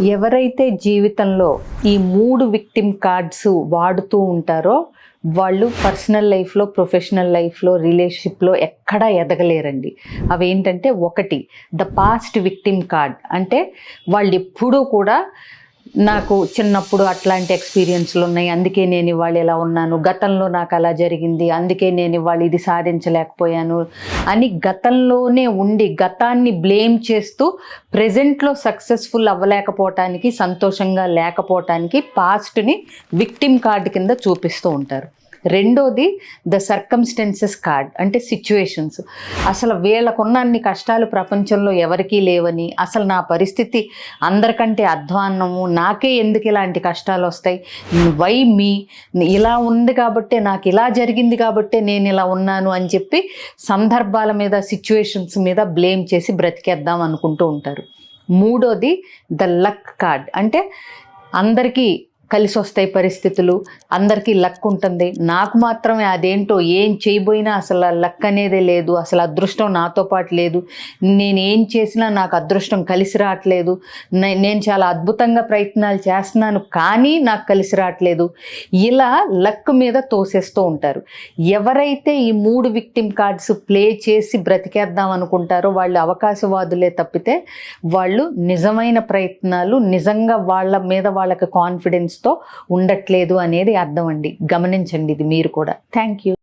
ఎవరైతే జీవితంలో ఈ మూడు విక్టిమ్ కార్డ్స్ వాడుతూ ఉంటారో వాళ్ళు పర్సనల్ లైఫ్లో ప్రొఫెషనల్ లైఫ్లో రిలేషన్షిప్లో ఎక్కడా ఎదగలేరండి. అవేంటంటే ఒకటి ద పాస్ట్ విక్టిమ్ కార్డ్. అంటే వాళ్ళు ఎప్పుడూ కూడా నాకు చిన్నప్పుడు అట్లాంటి ఎక్స్పీరియన్స్లు ఉన్నాయి. అందుకే నేను ఇవాళ ఇలా ఉన్నాను. గతంలో నాకు అలా జరిగింది. అందుకే నేను ఇవాళ ఇది సాధించలేకపోయాను అని గతంలోనే ఉండి గతాన్ని బ్లేమ్ చేస్తూ ప్రజెంట్లో సక్సెస్ఫుల్ అవ్వలేకపోవటానికి సంతోషంగా లేకపోవటానికి పాస్ట్ని విక్టిమ్ కార్డు కింద చూపిస్తూ ఉంటారు. రెండోది ద సర్కమ్స్టెన్సెస్ కార్డ్ అంటే సిచ్యువేషన్స్ అసలు వీళ్ళకున్న అన్ని కష్టాలు ప్రపంచంలో ఎవరికీ లేవని అసలు నా పరిస్థితి అందరికంటే అధ్వాన్నము నాకే ఎందుకు ఇలాంటి కష్టాలు వస్తాయి? Why me? ఇలా ఉంది కాబట్టి నాకు ఇలా జరిగింది కాబట్టి నేను ఇలా ఉన్నాను అని చెప్పి సందర్భాల మీద సిచ్యువేషన్స్ మీద బ్లేమ్ చేసి బ్రతికేద్దాం అనుకుంటూ ఉంటారు. మూడోది ద లక్ కార్డ్ అంటే అందరికీ కలిసి వస్తాయి పరిస్థితులు అందరికీ లక్ ఉంటుంది. నాకు మాత్రమే అదేంటో ఏం చేయబోయినా అసలు లక్ అనేదే లేదు. అసలు అదృష్టం నాతో పాటు లేదు. నేను ఏం చేసినా నాకు అదృష్టం కలిసి రావట్లేదు. నేను చాలా అద్భుతంగా ప్రయత్నాలు చేస్తున్నాను కానీ నాకు కలిసి రావట్లేదు. ఇలా లక్ మీద తోసేస్తూ ఉంటారు. ఎవరైతే ఈ మూడు విక్టిమ్ కార్డ్స్ ప్లే చేసి బ్రతికేద్దాం అనుకుంటారో వాళ్ళు అవకాశవాదులే తప్పితే వాళ్ళు నిజమైన ప్రయత్నాలు నిజంగా వాళ్ళ మీద వాళ్ళకి కాన్ఫిడెన్స్ కాన్ఫిడెన్స్తో ఉండట్లేదు అనేది అర్థం అండి. గమనించండి ఇది మీరు కూడా. Thank you